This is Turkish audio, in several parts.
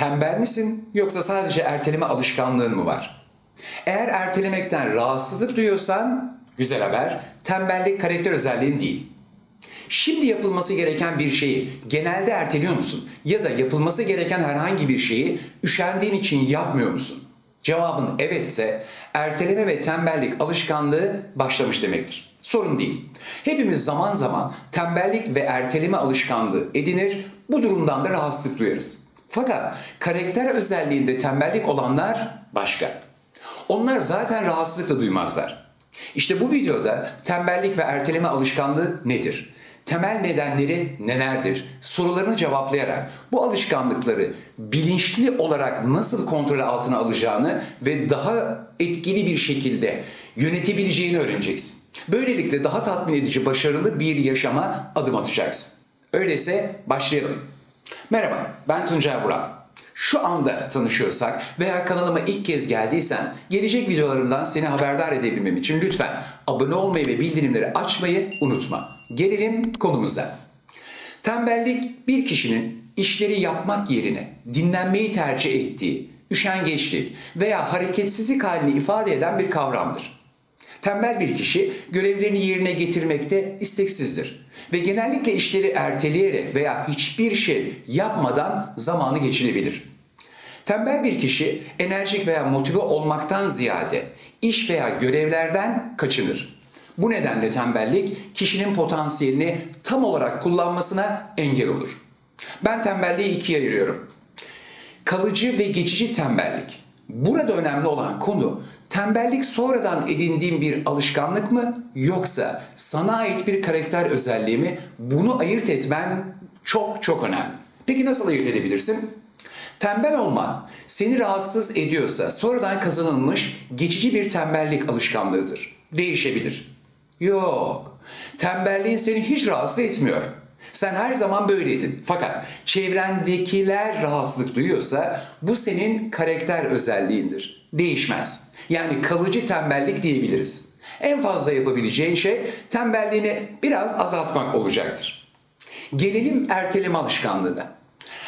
Tembel misin yoksa sadece erteleme alışkanlığın mı var? Eğer ertelemekten rahatsızlık duyuyorsan güzel haber, tembellik karakter özelliğin değil. Şimdi yapılması gereken bir şeyi genelde erteliyor musun? Ya da yapılması gereken herhangi bir şeyi üşendiğin için yapmıyor musun? Cevabın evetse erteleme ve tembellik alışkanlığı başlamış demektir. Sorun değil. Hepimiz zaman zaman tembellik ve erteleme alışkanlığı edinir, bu durumdan da rahatsızlık duyarız. Fakat karakter özelliğinde tembellik olanlar başka. Onlar zaten rahatsızlık da duymazlar. İşte bu videoda tembellik ve erteleme alışkanlığı nedir? Temel nedenleri nelerdir? Sorularını cevaplayarak bu alışkanlıkları bilinçli olarak nasıl kontrol altına alacağını ve daha etkili bir şekilde yönetebileceğini öğreneceksin. Böylelikle daha tatmin edici, başarılı bir yaşama adım atacaksın. Öyleyse başlayalım. Merhaba, ben Tuncay Vural. Şu anda tanışıyorsak veya kanalıma ilk kez geldiysen gelecek videolarımdan seni haberdar edebilmem için lütfen abone olmayı ve bildirimleri açmayı unutma. Gelelim konumuza. Tembellik bir kişinin işleri yapmak yerine dinlenmeyi tercih ettiği, üşengeçlik veya hareketsizlik halini ifade eden bir kavramdır. Tembel bir kişi görevlerini yerine getirmekte isteksizdir ve genellikle işleri erteleyerek veya hiçbir şey yapmadan zamanı geçirebilir. Tembel bir kişi enerjik veya motive olmaktan ziyade iş veya görevlerden kaçınır. Bu nedenle tembellik kişinin potansiyelini tam olarak kullanmasına engel olur. Ben tembelliği ikiye ayırıyorum. Kalıcı ve geçici tembellik. Burada önemli olan konu tembellik sonradan edindiğin bir alışkanlık mı yoksa sana ait bir karakter özelliği mi? Bunu ayırt etmen çok çok önemli. Peki nasıl ayırt edebilirsin? Tembel olman seni rahatsız ediyorsa sonradan kazanılmış geçici bir tembellik alışkanlığıdır. Değişebilir. Yok. Tembelliğin seni hiç rahatsız etmiyor. Sen her zaman böyleydin. Fakat çevrendekiler rahatsızlık duyuyorsa bu senin karakter özelliğindir. Değişmez. Yani kalıcı tembellik diyebiliriz. En fazla yapabileceğin şey tembelliğini biraz azaltmak olacaktır. Gelelim erteleme alışkanlığına.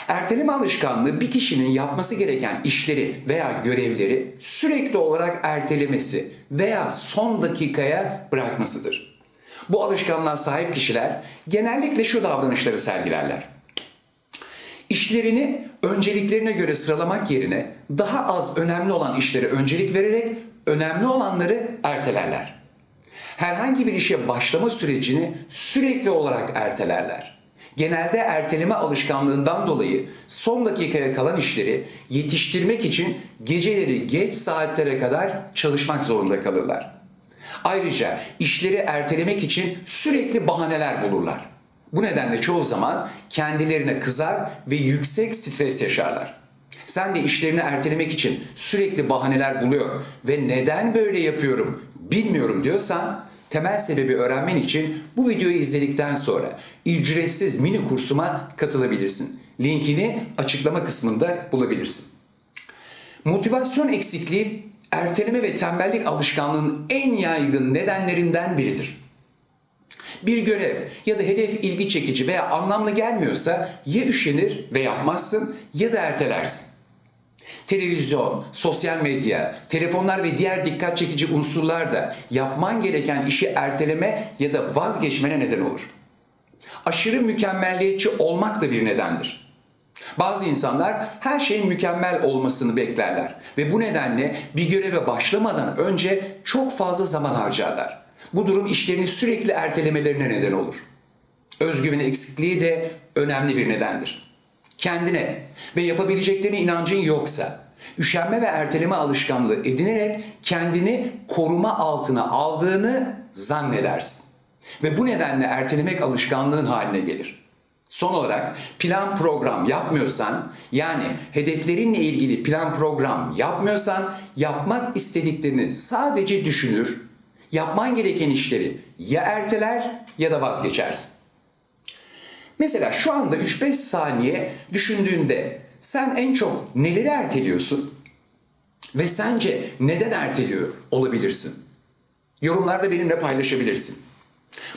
Erteleme alışkanlığı bir kişinin yapması gereken işleri veya görevleri sürekli olarak ertelemesi veya son dakikaya bırakmasıdır. Bu alışkanlığa sahip kişiler genellikle şu davranışları sergilerler. İşlerini önceliklerine göre sıralamak yerine daha az önemli olan işlere öncelik vererek önemli olanları ertelerler. Herhangi bir işe başlama sürecini sürekli olarak ertelerler. Genelde erteleme alışkanlığından dolayı son dakikaya kalan işleri yetiştirmek için geceleri geç saatlere kadar çalışmak zorunda kalırlar. Ayrıca işleri ertelemek için sürekli bahaneler bulurlar. Bu nedenle çoğu zaman kendilerine kızar ve yüksek stres yaşarlar. Sen de işlerini ertelemek için sürekli bahaneler buluyor ve neden böyle yapıyorum bilmiyorum diyorsan temel sebebi öğrenmen için bu videoyu izledikten sonra ücretsiz mini kursuma katılabilirsin. Linkini açıklama kısmında bulabilirsin. Motivasyon eksikliği erteleme ve tembellik alışkanlığının en yaygın nedenlerinden biridir. Bir görev ya da hedef ilgi çekici veya anlamlı gelmiyorsa ya üşenir ve yapmazsın ya da ertelersin. Televizyon, sosyal medya, telefonlar ve diğer dikkat çekici unsurlar da yapman gereken işi erteleme ya da vazgeçmene neden olur. Aşırı mükemmelliyetçi olmak da bir nedendir. Bazı insanlar her şeyin mükemmel olmasını beklerler ve bu nedenle bir göreve başlamadan önce çok fazla zaman harcarlar. Bu durum işlerini sürekli ertelemelerine neden olur. Özgüven eksikliği de önemli bir nedendir. Kendine ve yapabileceklerine inancın yoksa, üşenme ve erteleme alışkanlığı edinerek kendini koruma altına aldığını zannedersin. Ve bu nedenle ertelemek alışkanlığın haline gelir. Son olarak plan program yapmıyorsan yani hedeflerinle ilgili plan program yapmıyorsan yapmak istediklerini sadece düşünür, yapman gereken işleri ya erteler ya da vazgeçersin. Mesela şu anda 3-5 saniye düşündüğünde sen en çok neleri erteliyorsun? Ve sence neden erteliyor olabilirsin? Yorumlarda benimle paylaşabilirsin.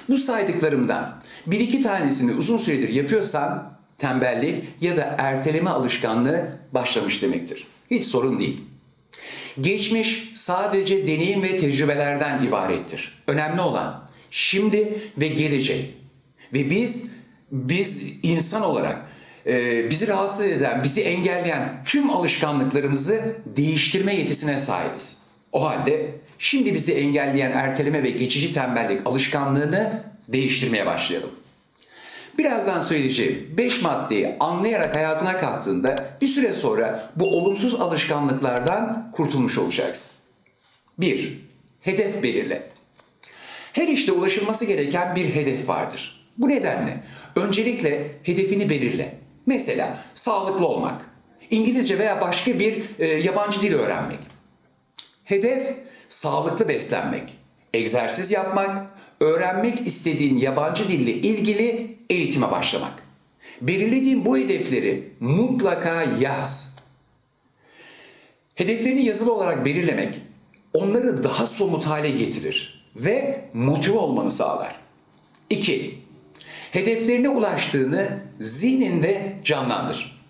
Bu saydıklarımdan bir iki tanesini uzun süredir yapıyorsan tembellik ya da erteleme alışkanlığı başlamış demektir. Hiç sorun değil. Geçmiş sadece deneyim ve tecrübelerden ibarettir. Önemli olan şimdi ve gelecek. Ve biz biz insan olarak e, bizi rahatsız eden, bizi engelleyen tüm alışkanlıklarımızı değiştirme yetisine sahibiz. O halde şimdi bizi engelleyen erteleme ve geçici tembellik alışkanlığını değiştirmeye başlayalım. Birazdan söyleyeceğim 5 maddeyi anlayarak hayatına kattığında bir süre sonra bu olumsuz alışkanlıklardan kurtulmuş olacaksın. 1. Hedef belirle. Her işte ulaşılması gereken bir hedef vardır. Bu nedenle öncelikle hedefini belirle. Mesela sağlıklı olmak, İngilizce veya başka bir e, yabancı dil öğrenmek. Hedef sağlıklı beslenmek, egzersiz yapmak, öğrenmek istediğin yabancı dille ilgili eğitime başlamak. Belirlediğin bu hedefleri mutlaka yaz. Hedeflerini yazılı olarak belirlemek onları daha somut hale getirir ve motive olmanı sağlar. 2. Hedeflerine ulaştığını zihninde canlandır.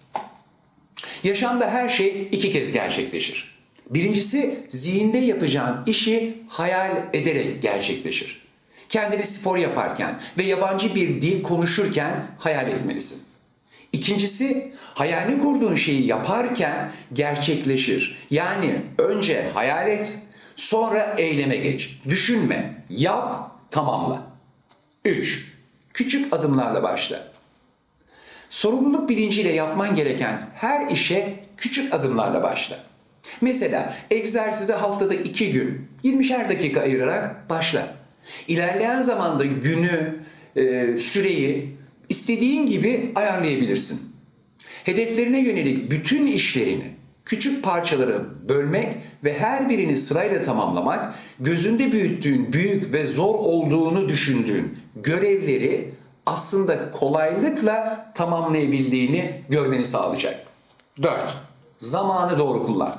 Yaşamda her şey iki kez gerçekleşir. Birincisi zihinde yapacağın işi hayal ederek gerçekleşir. Kendini spor yaparken ve yabancı bir dil konuşurken hayal etmelisin. İkincisi hayalini kurduğun şeyi yaparken gerçekleşir. Yani önce hayal et, sonra eyleme geç. Düşünme, yap, tamamla. 3. Küçük adımlarla başla. Sorumluluk bilinciyle yapman gereken her işe küçük adımlarla başla. Mesela egzersize haftada 2 gün 20'şer dakika ayırarak başla. İlerleyen zamanda günü, e, süreyi istediğin gibi ayarlayabilirsin. Hedeflerine yönelik bütün işlerini küçük parçalara bölmek ve her birini sırayla tamamlamak, gözünde büyüttüğün, büyük ve zor olduğunu düşündüğün görevleri aslında kolaylıkla tamamlayabildiğini görmeni sağlayacak. 4. Zamanı doğru kullan.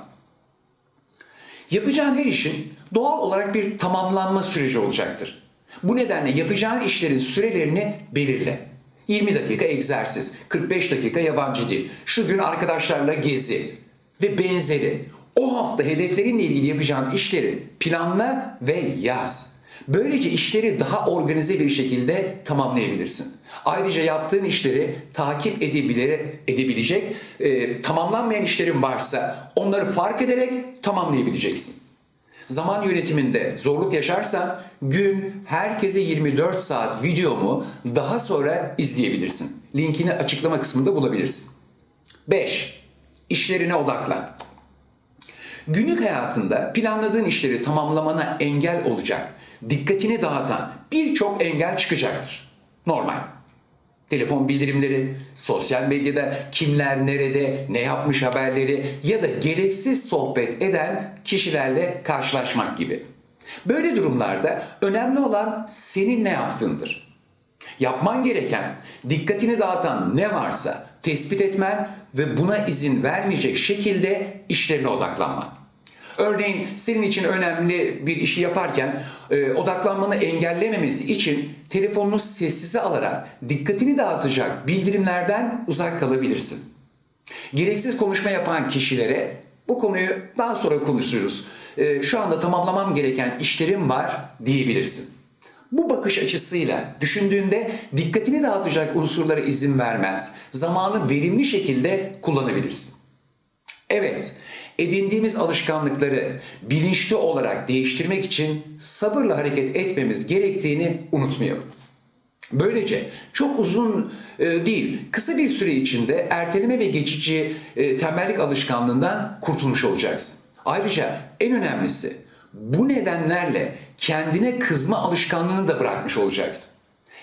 Yapacağın her işin doğal olarak bir tamamlanma süreci olacaktır. Bu nedenle yapacağın işlerin sürelerini belirle. 20 dakika egzersiz, 45 dakika yabancı dil, şu gün arkadaşlarla gezi ve benzeri. O hafta hedeflerinle ilgili yapacağın işleri planla ve yaz. Böylece işleri daha organize bir şekilde tamamlayabilirsin. Ayrıca yaptığın işleri takip edebile- edebilecek, e, tamamlanmayan işlerin varsa onları fark ederek tamamlayabileceksin. Zaman yönetiminde zorluk yaşarsan gün herkese 24 saat videomu daha sonra izleyebilirsin. Linkini açıklama kısmında bulabilirsin. 5. İşlerine odaklan. Günlük hayatında planladığın işleri tamamlamana engel olacak, dikkatini dağıtan birçok engel çıkacaktır. Normal. Telefon bildirimleri, sosyal medyada kimler nerede, ne yapmış haberleri ya da gereksiz sohbet eden kişilerle karşılaşmak gibi. Böyle durumlarda önemli olan senin ne yaptığındır. Yapman gereken, dikkatini dağıtan ne varsa tespit etmen ve buna izin vermeyecek şekilde işlerine odaklanman. Örneğin senin için önemli bir işi yaparken e, odaklanmanı engellememesi için telefonunu sessize alarak dikkatini dağıtacak bildirimlerden uzak kalabilirsin. Gereksiz konuşma yapan kişilere bu konuyu daha sonra konuşuruz. E, şu anda tamamlamam gereken işlerim var diyebilirsin. Bu bakış açısıyla düşündüğünde dikkatini dağıtacak unsurlara izin vermez, zamanı verimli şekilde kullanabilirsin. Evet, edindiğimiz alışkanlıkları bilinçli olarak değiştirmek için sabırla hareket etmemiz gerektiğini unutmayalım. Böylece çok uzun e, değil, kısa bir süre içinde erteleme ve geçici e, tembellik alışkanlığından kurtulmuş olacaksın. Ayrıca en önemlisi bu nedenlerle kendine kızma alışkanlığını da bırakmış olacaksın.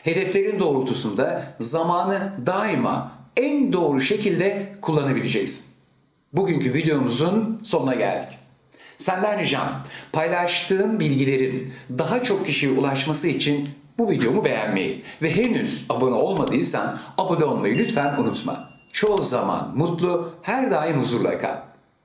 Hedeflerin doğrultusunda zamanı daima en doğru şekilde kullanabileceksin. Bugünkü videomuzun sonuna geldik. Senden ricam paylaştığım bilgilerin daha çok kişiye ulaşması için bu videomu beğenmeyi ve henüz abone olmadıysan abone olmayı lütfen unutma. Çoğu zaman mutlu, her daim huzurla kal.